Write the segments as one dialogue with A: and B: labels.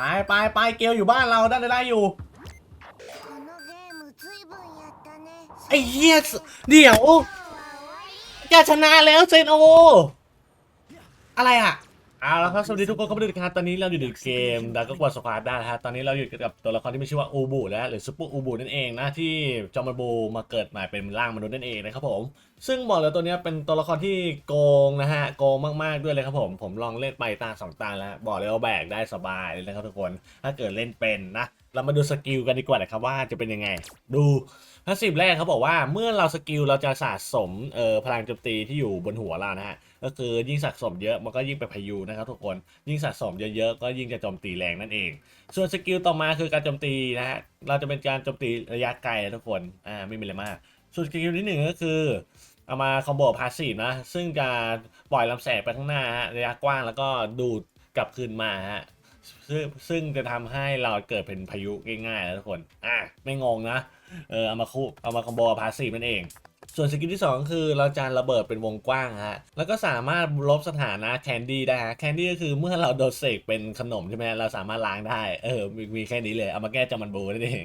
A: ไปไปไปเกลอยู่บ้านเราได้ได้อยู่ไอ้เฮี้ยเดี๋ยวจะชนะแล้วเซนโอ อะไรอะ เอาละครับสวัสดีทุกคนเข้ามาดูกันครับตอนนี้เราอยู่ในเกมดาร์กกว่าสควาดได้นะฮะตอนนี้เราอยู่กับตัวละครที่มีชื่อว่าอูบูนะหรือซุปเปอร์อูบูนั่นเองนะที่จอมบูมาเกิดใหม่เป็นร่างมนุษย์นั่นเองนะครับผม ซึ่งบอกเลยตัวเนี้ยเป็นตัวละครที่โกงนะฮะโกงมากๆด้วยเลยครับผมผมลองเล่นไปตาสองตาแล้วบอกเลยว่าแบกได้สบายเลยนะครับทุกคนถ้าเกิดเล่นเป็นนะเรามาดูสกิลกันดีกว่านะครับว่าจะเป็นยังไง ดูพาสซีฟแรกเขาบอกว่าเมื่อเราสกิลเราจะสะสมเอ่อพลังโจมตีที่อยู่บนหัวเรานะฮะ ก็คือยิ่งสะสมเยอะมันก็ยิ่งไปพายุนะครับทุกคนยิ่งสะสมเยอะๆก็ยิ่งจะโจมตีแรงนั่นเอง ส่วนสกิลต่อมาคือการโจมตีนะฮะเราจะเป็นการโจมตีระยะไกลทุกคนอ่าไม่มีอะไรมาก ส่วนสกิลที่หนึ่งก็คือเอามาคอมโบพาสซีฟนะซึ่งจะปล่อยลำแสงไปข้างหน้าฮะระยะกว้างแล้วก็ดูดกลับคืนมาฮะซึ่งซึ่งจะทำให้เราเกิดเป็นพายุง่ายๆนะทุกคน อะ ไม่งงนะ เออเอามาคู่เอามาคอมโบพาสซีฟนั่นเอง ส่วนสกิลที่ 2 คือเราจะระเบิดเป็นวงกว้างฮะ แล้วก็สามารถลบสถานะแคนดี้ได้ฮะ แคนดี้ก็คือเมื่อเราโดนเสกเป็นขนมใช่ไหมเราสามารถล้างได้ เออ มีมีแค่นี้เลย เอามาแก้จามันบูนั่นเอง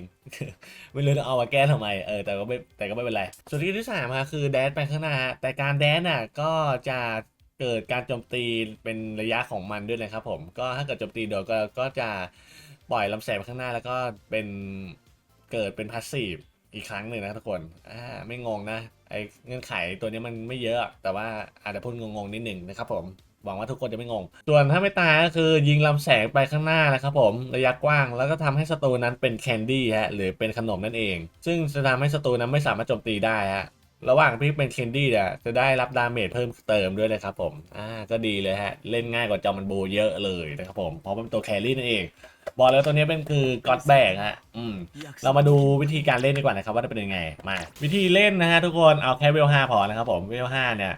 A: ไม่รู้จะเอามาแก้ทำไม เออ แต่ก็ไม่ แต่ก็ไม่เป็นไร ส่วนที่ที่สามค่ะคือแดนไปข้างหน้า แต่การแดนน่ะก็จะเกิดการโจมตีเป็นระยะของมันด้วยนะครับผม ก็ถ้าเกิดโจมตีโดนก็ก็จะปล่อยลำแสงไปข้างหน้าแล้วก็เป็นเกิดเป็นพาสซีฟ อีกครั้งหนึ่งนะทุกคนอ่าไม่งงนะไอเงื่อนไขตัวนี้มันไม่เยอะ แต่ว่าอาจจะพูดงงๆนิดหนึ่งนะครับผมหวังว่าทุกคนจะไม่งง ส่วนถ้าไม่ตายก็คือยิงลำแสงไปข้างหน้านะครับผมระยะกว้างแล้วก็ทำให้ศัตรูนั้นเป็นแคนดี้ฮะหรือเป็นขนมนั่นเอง ซึ่งจะทำให้ศัตรูนั้นไม่สามารถโจมตีได้ฮะ ระหว่างที่เป็นแคนดี้เนี่ยจะได้รับดาเมจเพิ่มเติมด้วยนะครับผม อ่า ก็ดีเลยฮะ เล่นง่ายกว่าจอมันโบเยอะเลยนะครับผม เพราะเป็นตัวแครี่นั่นเอง บอกแล้วตัวนี้เป็นคือก็อดแบกฮะ อืม เรามาดูวิธีการเล่นดีกว่านะครับว่าจะเป็นยังไง มา วิธีเล่นนะฮะทุกคน เอาแค่เวลห้าพอนะครับผม เวลห้าเนี่ย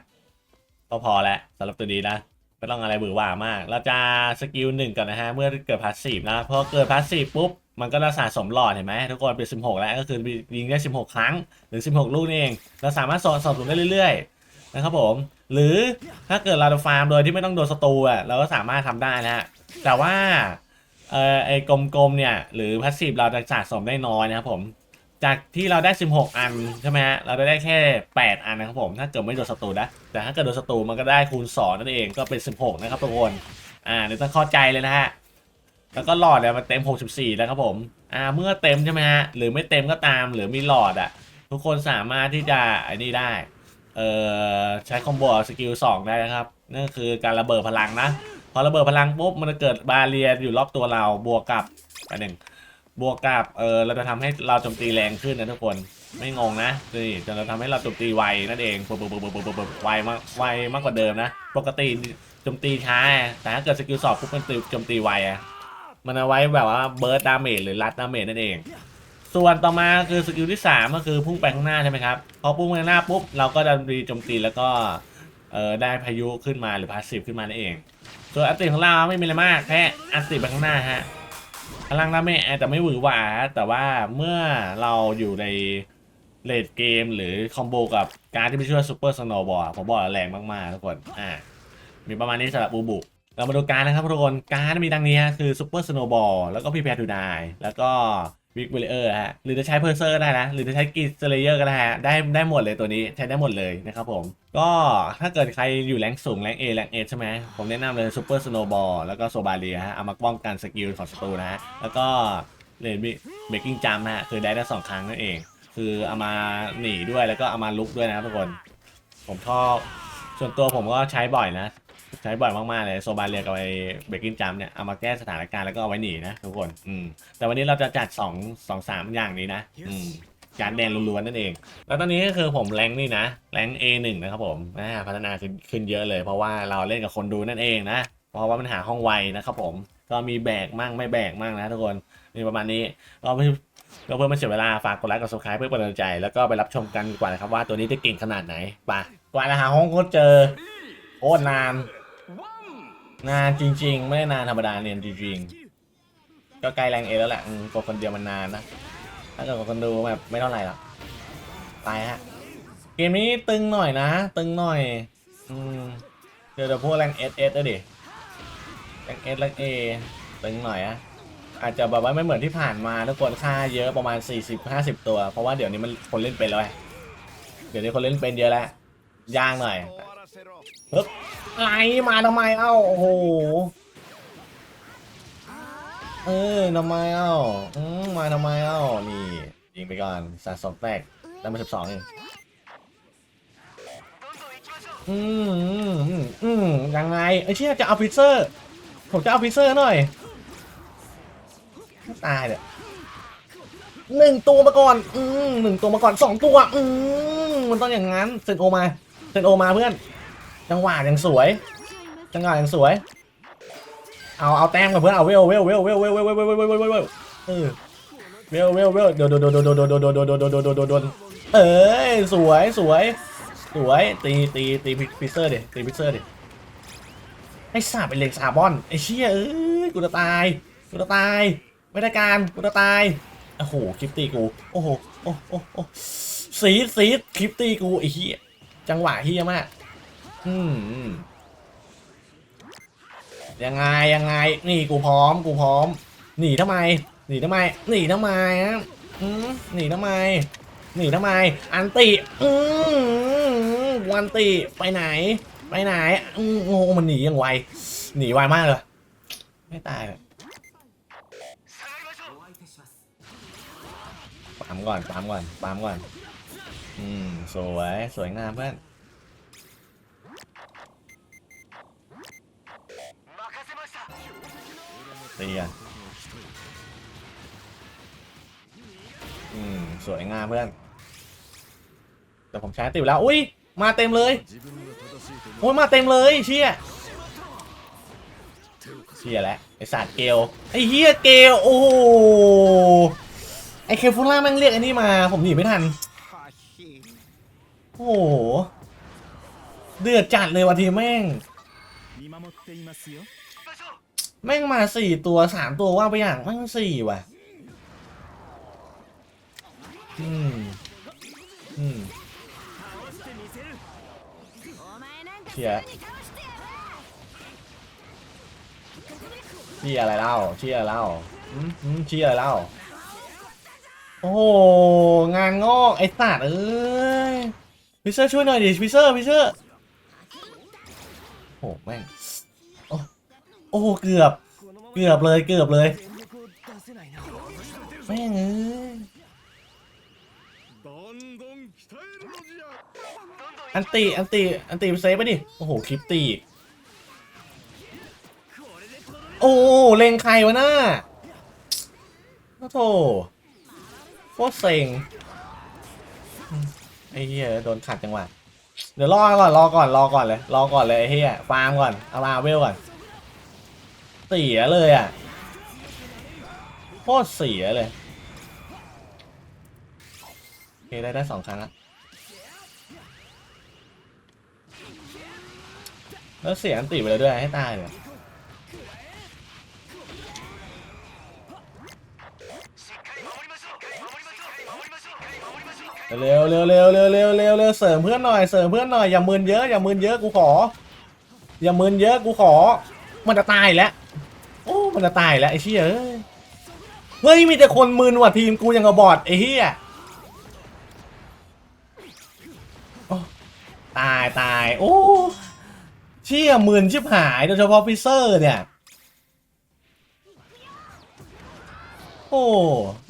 A: ก็พอแล้วสำหรับตัวนี้นะ ไม่ต้องอะไรบือหว่ามาก เราจะสกิลหนึ่งก่อนนะฮะ เมื่อเกิดพาสซีฟนะ พอเกิดพาสซีฟปุ๊บ มันก็จะสะสมหลอดเห็นไหมทุกคนเป็น 16 แล้วก็คือยิงได้ 16 ครั้งหรือ 16 ลูกนี่เอง เราสามารถสะสมได้เรื่อยๆนะครับผม หรือถ้าเกิดเราฟาร์มโดยที่ไม่ต้องโดนศัตรูอะเราก็สามารถทำได้นะฮะแต่ว่าเออไอ้กลมๆเนี่ยหรือพาสซีฟเราจะสะสมได้น้อยนะครับผมจากที่เราได้ 16 อันใช่ไหมฮะเราได้แค่ 8 อันนะครับผมถ้าเกิดไม่โดนศัตรูนะแต่ถ้าเกิดโดนศัตรูมันก็ได้คูณ 2 นั่นเองก็เป็น 16 นะครับทุกคนอ่าเดี๋ยวต้องเข้าใจเลยนะฮะ แล้วก็หลอดเนี่ยมันเต็ม 64 แล้วครับผม อ่า เมื่อเต็มใช่ไหมฮะ หรือไม่เต็มก็ตาม หรือมีหลอดอะ ทุกคนสามารถที่จะไอ้นี่ได้ เอ่อ ใช้คอมโบสกิล 2 ได้นะครับ นั่นคือการระเบิดพลังนะ พอระเบิดพลังปุ๊บ มันจะเกิดบาเรียอยู่รอบตัวเรา บวกกับอันหนึ่ง บวกกับ เออเราจะทำให้เราโจมตีแรงขึ้นนะทุกคน ไม่งงนะ นี่จะเราทำให้เราโจมตีไวนั่นเองปุ๊บปุ๊บปุ๊บปุ๊บปุ๊บปุ๊บไวมาก ไวมากกว่าเดิมนะ ปกติโจมตีช้า แต่ถ้าเกิดสกิลสอบปุ๊บมันโจมตีไวอะ มันเอาไว้แบบว่าเบิร์ดดาเมจหรือรัดดาเมจนั่นเอง ส่วนต่อมาคือสกิลที่สามก็คือพุ่งไปข้างหน้าใช่ไหมครับ พอพุ่งไปข้างหน้าปุ๊บเราก็จะรีโจมตีแล้วก็เออได้พายุขึ้นมาหรือพาสซีฟขึ้นมานั่นเอง ส่วนอัติของเราไม่มีอะไรมากแค่อัติไปข้างหน้าฮะพลังดาเมจอาจะไม่หวือหวาแต่ว่าเมื่อเราอยู่ในเลดเกมหรือคอมโบกับการที่ไม่ช่วยซูเปอร์สโนว์บอลผมบอกแล้วแรงมากๆทุกคนอ่ามีประมาณนี้สำหรับบูบุ เรามาดูการนะครับทุกคนการมีดังนี้ฮะคือซูเปอร์สโนว์บอลแล้วก็พีแพร์ทูไดแล้วก็วิกเวลเออร์ฮะหรือจะใช้เพอร์เซอร์ได้นะ หรือจะใช้กิสเลเยอร์ก็ได้ฮะได้ได้หมดเลยตัวนี้ใช้ได้หมดเลยนะครับผมก็ถ้าเกิดใครอยู่แรงสูงแรง A แรง A ใช่ไหมผมแนะนำเลยซูเปอร์สโนว์บอลแล้วก็โซบาเรียฮะเอามาป้องกันสกิลของศัตรูนะฮะแล้วก็เลนเบรกกิ้งจัมฮะคือได้ได้สองครั้งนั่นเอง คือเอามาหนีด้วยแล้วก็เอามาลุกด้วยนะครับทุกคน ผมชอบส่วนตัวผมก็ใช้บ่อยนะ ช้บ่อยมากๆเลยโซบาเรียกับไอ้เบรกกิ้งจัมเนี่ยเอามาแก้สถานการณ์แล้วก็เอาไว้หนีนะทุกคนอืมแต่วันนี้เราจะจัด2 2 3อย่างนี้นะอืมการแดนล้วนๆนั่นเอง แล้วตอนนี้ก็คือผมแรงนี่นะแรง A1 นะครับผมอ่าพัฒนาขึ้นขึ้นเยอะเลย เพราะว่าเราเล่นกับคนดูนั่นเองนะ เพราะว่ามันหาห้องไวนะครับผมก็มีแบกมั่งไม่แบกมั่งนะทุกคนมีประมาณนี้ก็เพื่อก็เพื่อไม่เสียเวลาฝากกดไลค์กด subscribe เพื่อเป็นกำลังใจ แล้วก็ไปรับชมกันดีกว่านะครับว่าตัวนี้จะเก่งขนาดไหนไปกว่าจะหาห้องโคตรเจอโคตรนาน นานจริง ๆ ไม่ได้นานธรรมดาเรียนจริงๆ ก็ใกล้แรงเอแล้วแหละอืมกดคนเดียวมันนานนะ ถ้าเกิดกดคนดูแบบไม่เท่าไหร่หรอกไปฮะ เกมนี้ตึงหน่อยนะ ตึงหน่อย อืมเดี๋ยวเดี๋ยวพวกแรงเอสเอสดิแรงเอสแรงเอตึงหน่อยอะอาจจะแบบว่าไม่เหมือนที่ผ่านมาทุกคนค่าเยอะประมาณ 40-50 ตัว เพราะว่าเดี๋ยวนี้มันคนเล่นเป็นแล้วไงเดี๋ยวนี้คนเล่นเป็นเยอะแล้วย่างหน่อยปึ๊บ ไหลมาทำไมเอ้าโอ้โหเออทำไมเอ้าอืมมาทำไมเอ้านี่ยิงไปก่อนสะสมแตกได้มาสิบสองเองอืมอืมอืมยังไงไอ้เชี่ยจะเอาฟิเซอร์ ผมจะเอาฟิเซอร์หน่อยตายเลยหนึ่งตัวมาก่อน อืมหนึ่งตัวมาก่อนสองตัว อืมมันต้องอย่างนั้นเซนโอมาเซนโอมาเพื่อน จังหวะยังสวย จังหวะยังสวย เอาเอาแต้มกับเพื่อนเอาเวลเวลเวลเวลเวลเวลเวลเวลเวลเวลเวลเวลเวลเออเวลเวลเวลโดนโดนโดนโดนโดนโดนโดนโดนโดนโดนโดนโดดดดเอ้ยสวยสวยสวยตีตีตีพิเซอร์ดิตีพิเซอร์ดิไอ้สาบเป็นเหล็กสาบอนไอ้เชี่ยเอ้ยกูจะตายกูจะตายไม่ได้การกูจะตายโอ้โหคลิปตีกูโอ้โหโอ้โอ้โอ้สีสีคลิปตีกูไอ้เหี้ยจังหวะเหี้ยมาก อืมอืมยังไงยังไง นี่กูพร้อม กูพร้อม หนีทำไม หนีทำไม หนีทำไมอะอืมหนีทำไม หนีทำไม อันติอืมวันติไปไหน ไปไหนอืมโอ้มันหนีย่างไว หนีไวมากเลย ไม่ตายเลยปั๊มก่อนปั๊มก่อนปั๊มก่อน อืมสวยสวยงามเพื่อน เตียนอืม สวยงามเพื่อน แต่ผมใช้ติวแล้ว อุ้ย มาเต็มเลย โอ้ย มาเต็มเลย เชี่ยเชี่ยแล้วไอสัตว์เกลไอเฮียเกลโอ้ไอเคฟูล่าแม่งเรียกไอนี่มา ผมหนีไม่ทัน โอ้โเดือดจัดเลยวันทีแม่ง แม่งมาสี่ตัวสามตัวว่างไปอย่างแม่งสี่ว่ะ อืม อืมเชี่ยเชี่ยอะไรเล่าเชี่ยอะไรเล่าอืมอืมเชี่ยอะไรเล่า โอ้โห งานงอกไอ้สัตว์เอ้ยพิเซอร์ช่วยหน่อยดิพิเซอร์พิเซอร์โอ้แม่ง โอ้เกือบ เกือบเลยเกือบเลยแม่งอันตีอันตีอันตีเซฟไปดิ โอ้โห คลิปตี โอ้เล็งใครวะน้าโอ้โถโคตรเซ็งไอ้เหี้ยโดนขัดจังหวะเดี๋ยวรอก่อนรอก่อนรอก่อนเลย รอก่อนเลยไอ้เหี้ยฟาร์มก่อนเอาลาเวลก่อน เสียเลยอะโคตรเสียเลยโอเคได้ได้สองครั้งละแล้วเสียอันติไปเลยด้วยให้ตายเลยเร็วเร็วเร็วเร็วเร็วเร็วเร็วเสริมเพื่อนหน่อยเสริมเพื่อนหน่อยอย่ามึนเยอะอย่ามึนเยอะกูขอ อย่ามึนเยอะกูขอ มันจะตายแล้ว โอ้มันจะตายแล้วไอ้เชี่ยเอ้ยเฮ้ยมีแต่คนมึนว่ะทีมกูยังกับบอดไอ้เหี้ยตายตายโอ้เชี่ยมืนชิบหายโดยเฉพาะพิเซอร์เนี่ย โอ้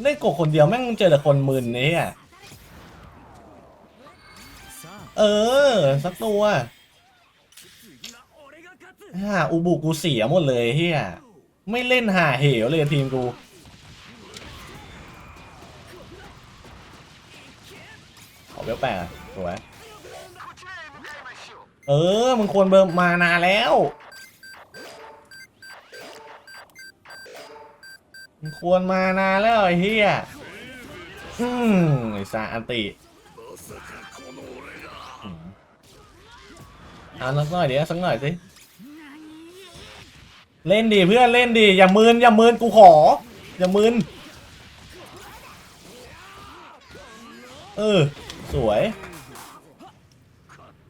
A: เล่นกบคนเดียวแม่งเจอแต่คนมืนนี่อะเออ สักตัวฮ่าอูบุกูเสียหมดเลยเฮีย ไม่เล่นหาเหวเลยทีมกู ขอเวลแปดอะสวยเออ มึงควรเบิร์มานานแล้ว มึงควรมานานแล้วไอ้เฮียอืมไอ้สาอันติอืมเอาสักหน่อยเดี๋ยวสักหน่อยสิ เล่นดิเพื่อนเล่นดิอย่ามืนอย่ามืนกูขอ อย่ามืนเออ สวย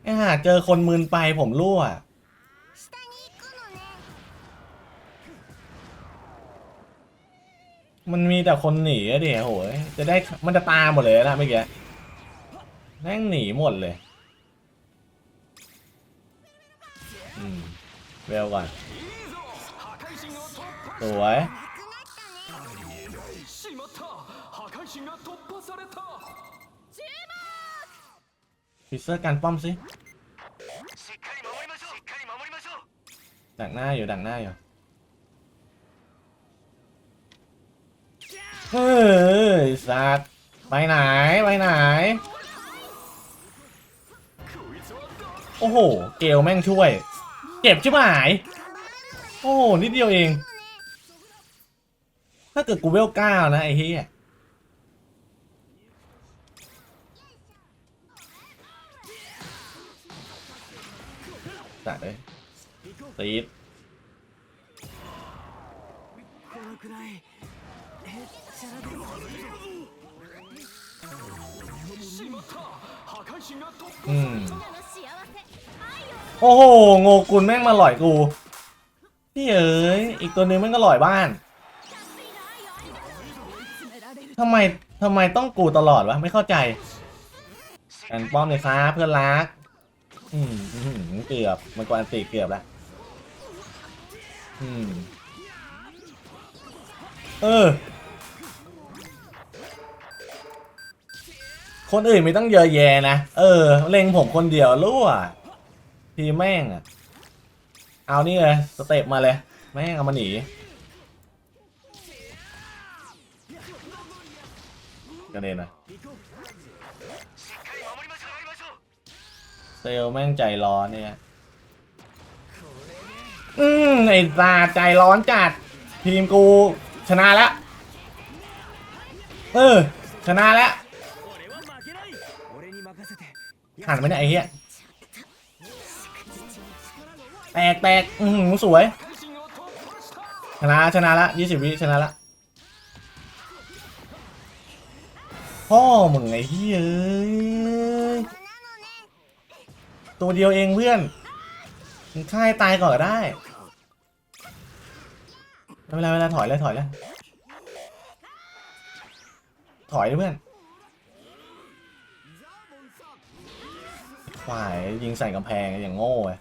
A: ไอ้ห่าเจอคนมืนไปผมรั่วมันมีแต่คนหนีอะดิโหยจะได้มันจะตาหมดเลยนะเมื่อกี้แม่งหนีหมดเลย อืมเร็วลก่อน สวยฟิเซอร์การป้อมสิดักหน้าอยู่ดักหน้าอยู่เฮ้ยสัตว์ไปไหนไปไหน โอ้โห เกลแม่งช่วย เก็บชิบหาย โอ้นิดเดียวเอง ถ้าเกิดกูเวลเก้านะไอ้เฮียจัดเลยตีดอืมโอ้โห โงกุลแม่งมาหล่อยกู พี่เอ๋ยอีกตัวนึงแม่งก็หล่อยบ้าน ทำไมทำไมต้องกูตลอดวะ ไม่เข้าใจกันป้อมเลยครับเพื่อนรัก อืมเกือบมันกวนตีเกือบแล้วอืม เออ คนอื่นไม่ต้องเยอะแยะนะ เออ เล็งผมคนเดียวรั่วทีแม่งอะ เอานี่เลย สเต็ปมาเลย แม่งเอามาหนี กันเลยนะเซลแม่งใจร้อนเนี่ย อืมไอ้ตาใจร้อนจัด ทีมกูชนะแล้ว เออ ชนะแล้วหันไปไหนไอ้เหี้ยแตกแตกอืมสวย ชนะชนะละยี่สิบวิชนะละ พ่อมึงพี่เอ้ยตัวเดียวเองเพื่อนค่ายตายก่อนได้ไม่เป็นไรเวลาถอยเลยถอยเลยถอยเพื่อนฝ่ายยิงใส่กำแพงอย่างโง่เลย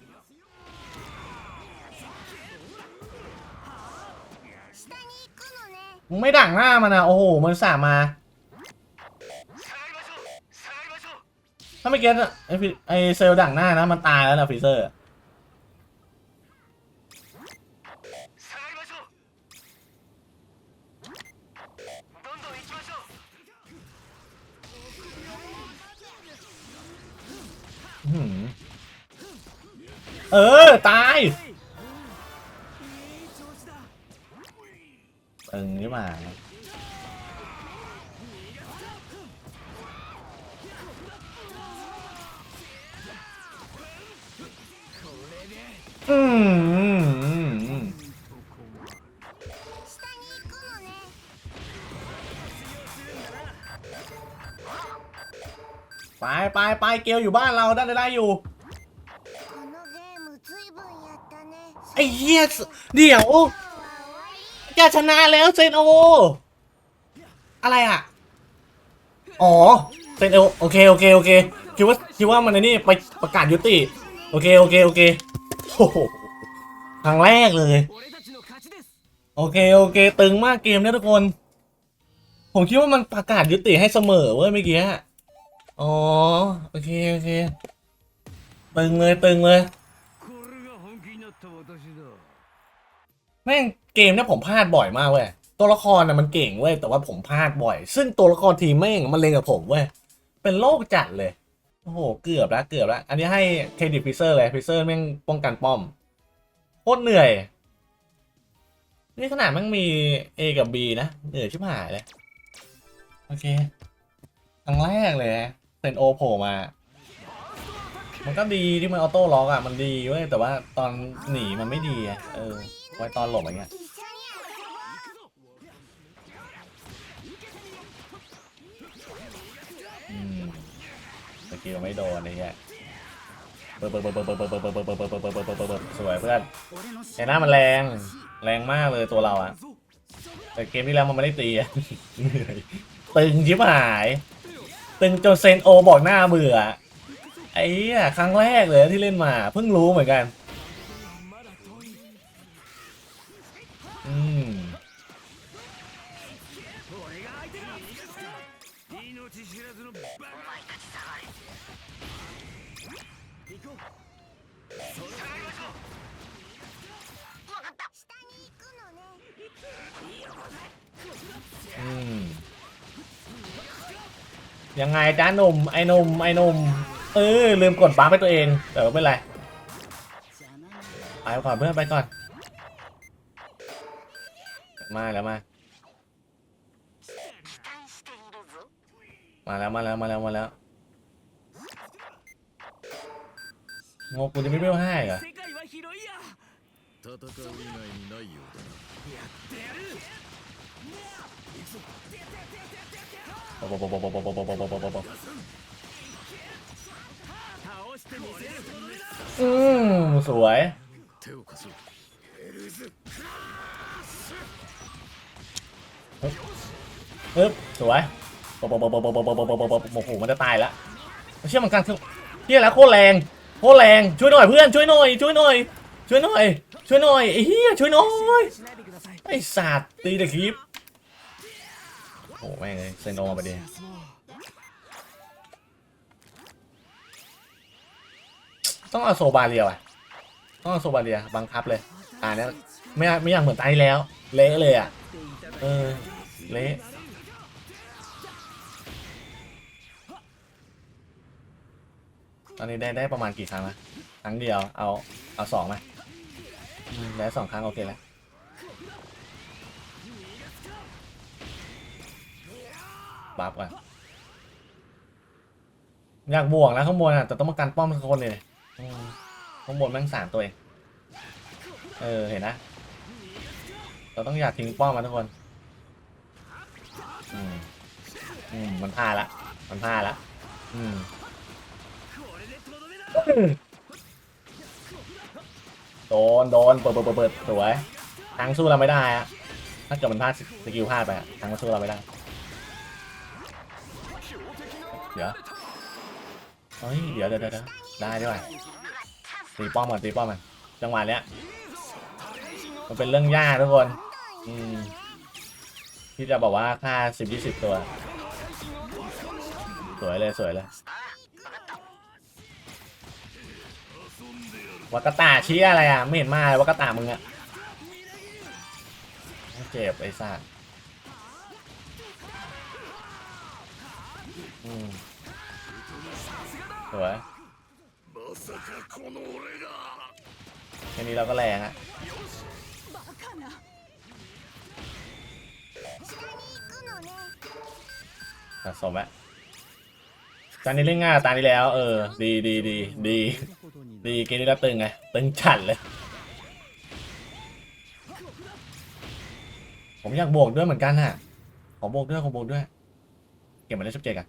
A: ไม่ดั่งหน้ามันนะโอ้โห มันสามา ม่เก็ตอะไอฟิไอเซลล์ดักหน้านะ มันตายแล้วนะฟิเซอร์ อื้อหือเออ ตายตึงนี่หว่า ไปไปไปเกลอยู่บ้านเราด้านใดอยู่ไอ้เหี้ยเดี๋ยวจะชนะแล้วเซนโอ อะไรอะ อ๋อเซนโอโอเคโอเคโอเคคิดว่าคิดว่ามันในนี่ไปประกาศยุติ โอเคโอเคโอเค ครั้งแรกเลย โอเค โอเค ตึงมากเกมเนี่ยทุกคน ผมคิดว่ามันประกาศยุติให้เสมอเว้ยเมื่อกี้อ๋อ โอเค โอเค ตึงเลย ตึงเลยแม่งเกมเนี่ยผมพลาดบ่อยมากเว้ยตัวละครน่ะมันเก่งเว้ยแต่ว่าผมพลาดบ่อย ซึ่งตัวละครทีแม่งมันเลงกับผมเว้ยเป็นโรคจัดเลย โอ้โห เกือบแล้วเกือบแล้ว อันนี้ให้เครดิตฟิเซอร์เลยฟิเซอร์แม่งป้องกันป้อมโคตรเหนื่อย นี่ขนาดแม่งมี A กับ B นะ เหนื่อยชิบหายเลย โอเคครั้งแรกเลยเซนโอโผล่มา มันก็ดีที่มันออโต้ล็อกอะ มันดีเว้ยแต่ว่าตอนหนีมันไม่ดีอะเออ ไว้ตอนหลบอะไรเงี้ย คิวไม่โดนไอ้เงี้ยเปิดเปิดเปิดเปิดเปิดเปิดเปิดเปิดเปิดเเปิดเเปิดเสวยเพื่อนไอ้น้ามันแรงแรงมากเลยตัวเราอะแต่เกมที่แล้วมันไม่ได้ตีตึงชิบหาย ตึงจนเซนโอบอกหน้าเบื่อไอ้อะครั้งแรกเลยที่เล่นมาเพิ่งรู้เหมือนกัน อืม
B: 命知らずのバカ行こう
C: 下に行くのね
A: อืม ยังไงจ้าหนุ่ม ไอ้หนุ่ม ไอ้หนุ่ม เออ ลืมกดบัฟให้ตัวเอง แต่ไม่เป็นไร
D: 邪魔な
A: ไปก่อนเพื่อนไปก่อน มาแล้วมา มาแล้วมาแล้วมาแล้วมาแล้วงกูจะไม่เบลห้าเหรอปปปปปปปปปปปอืมสวยฮึบสวย โอ้โหมันจะตายละเชื่อมันกลางเฮียแล้วโคตรแรงโคตรแรงช่วยหน่อยเพื่อนช่วยหน่อยช่วยหน่อยช่วยหน่อยช่วยหน่อยไอ้เฮียช่วยหน่อยไอ้สัตว์ตีเด็กคลิบโอ้แม่งเลยเซนโนมาไปดิต้องเอาโซบาเรียวอะต้องเอาโซบาเรียบังคับเลยตายแล้วไม่ไม่อยากเหมือนตายแล้ว เละเลยอะเออเละ ตอนนี้ได้ได้ประมาณกี่ครั้งละครั้งเดียว เอา เอาสองไหมได้สองครั้งโอเคแล้วบัฟก่อนอยากบวกนะข้างบนอะแต่ต้องมากันป้อมสักคนเลยข้างบนแม่งสามตัวเองเออ เห็นนะ เราต้องอยากทิ้งป้อมมาทุกคนอืมอืมมันพลาดละ มันพลาดละ อืม โดนโดนเปิดเปิดเปิดเปิดสวยทางสู้เราไม่ได้อะถ้าเกิดมันพลาดสกิลพลาดไปอะทางสู้เราไม่ได้เดี๋ยวเฮ้ยเดี๋ยวเดี๋ยวเดี๋ยวได้ด้วยตีป้อมก่อนตีป้อมมันจังหวะเนี้ยมันเป็นเรื่องยากทุกคนอืมที่จะบอกว่าค่าสิบยี่สิบตัว สวยเลยสวยเลย วากตาชี้อะไรอะ ไม่เห็นมาเลยวากตามึงอะเจ็บไอ้สัตว์สวยแค่นี้เราก็แรงอะสะสมแล้ตอนนี้เล่นง่ายตอนนี้แล้ว เออ ดีดีดีดี ดีเกมนี้รับตึงไง ตึงฉันเลย ผมอยากบวกด้วยเหมือนกันฮะขอบวกด้วยขอบวกด้วย เก็บมาได้ชับเจกัน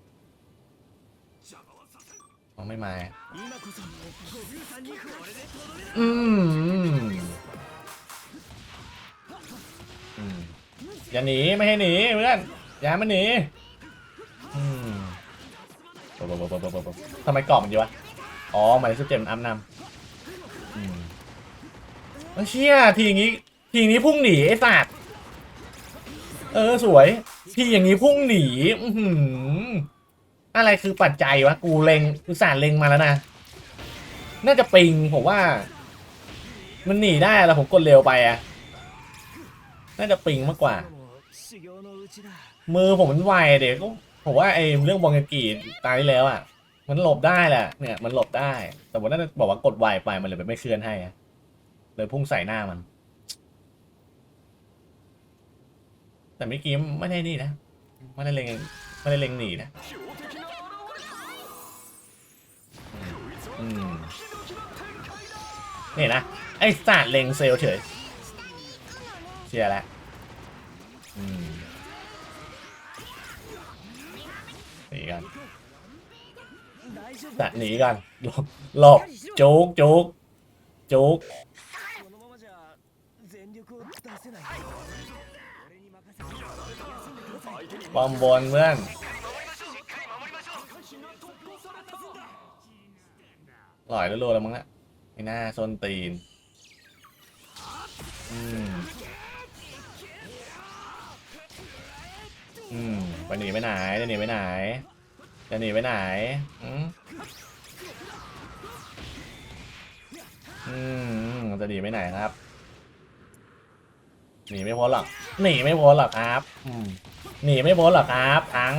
A: มันไม่มา อืมอย่าหนี ไม่ให้หนีเพื่อน อย่ามันหนีทำไมกรอบมันเยอะวะ อ๋อหมายเลขสิบเจ็ดอันำอืมเอ้เชี่ยทีงี้ ทีงนี้พุ่งหนีไอ้สัตว์เออสวย ทีอย่างนี้พุ่งหนีอืออะไรคือปัจจัยวะกูเลงกูสารเลงมาแล้วนะน่าจะปิงผมว่า มันหนีได้แล้วผมกดเร็วไปอะน่าจะปิงมากกว่า มือผมมันไวเดี๋ก็ผมว่าไอ้เรื่องบองกกีตายแล้วอะ มันหลบได้แหละ เนี่ยมันหลบได้ แต่ว่าน่าจะบอกว่ากดไวไปมันเลยไม่เคลื่อนให้อะเลยพุ่งใส่หน้ามัน แต่เมื่อกี้ไม่ได้นี่นะ ไม่ได้เล็งไม่ได้เล็งหนีนะนี่นะ ไอ้สัตว์เล็งเซลเฉยเชียร์แล้วอืมหนีกั น่ะหนีกันหลบหจุกจุกจุกบอมบอลเพื่อนหล่อยแล้วโลแล้วมั้งฮะไม่น่าโซนตีนอืมอืมไปหนีไปไหนจะหนีไปไหนจะหนีไปไหนอืมืมจะหนีไปไหนครับ หนีไม่พ้นหรอก หนีไม่พ้นหรอกครับอืมหนีไม่พ้นหรอกครับทั้ง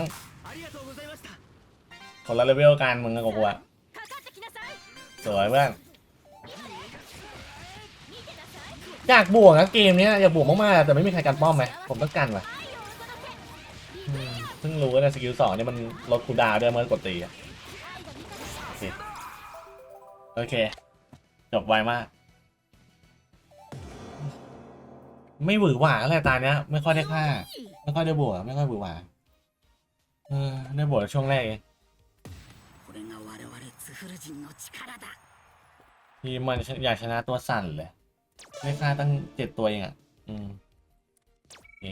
A: คนละเลเวลกันมึงกับกูอะสวยเพื่อนอยากบวกนะเกมนี้อยากบวกมากๆแต่ไม่มีใครกันป้อมไหมผมต้องกันว่ะเพิ่งรู้ว่าในสกิลสองเนี่ยมันลดคูดาวด้วยเมื่อกดตีโอเค จบไวมาก ไม่หวือหวาอะไรตาเนี้ย ไม่ค่อยได้ฆ่า ไม่ค่อยได้บวกไม่ค่อยหวือหวาเออได้บวกช่วงแรกทีมันอยากชนะตัวสั่นเลยไม่ฆ่าตั้งเจ็ดตัวเองอะ อืมโอเค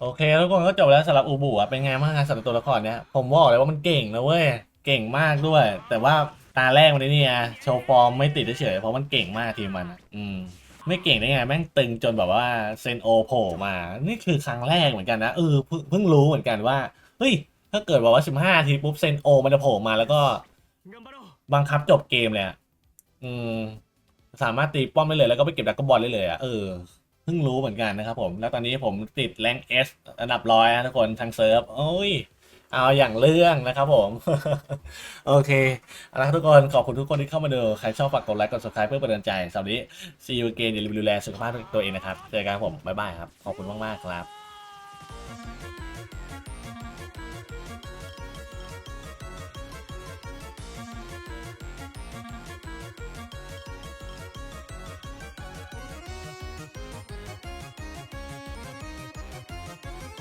A: โอเคทุกคนก็จบแล้วสำหรับอูบูอะเป็นไงบ้างสำหรับตัวละครเนี้ยผมบอกเลยว่ามันเก่งนะเว้ย เก่งมากด้วย แต่ว่า ตาแรกมันนี้เนี่ยโชว์ฟอร์มไม่ติดเฉยเพราะมันเก่งมากทีมมัน อืม ไม่เก่งได้ไงแม่งตึงจนแบบว่าเซนโอโผล่มา นี่คือครั้งแรกเหมือนกันนะเออเพิ่งรู้เหมือนกันว่าเฮ้ยถ้าเกิดบอกว่าสิบห้าทีปุ๊บเซนโอมันจะโผล่มาแล้วก็ บังคับจบเกมเลยอืมสามารถตีป้อมได้เลยแล้วก็ไปเก็บดักกบอลได้เลยอะเออเพิ่งรู้เหมือนกันนะครับผม แล้วตอนนี้ผมติดแรงเอสอันดับร้อยนะทุกคนทางเซิร์ฟโอ้ย เอาอย่างเรื่องนะครับผม โอเคเอาละครับทุกคนขอบคุณทุกคนที่เข้ามาดูใครชอบฝากกดไลค์กด subscribe เพื่อเป็นกำลังใจสำหรับนนี้ see you again อย่าลืมดูแลสุขภาพตัวเองนะครับเจอกันครับผมบ๊ายบายครับขอบคุณมากๆครับ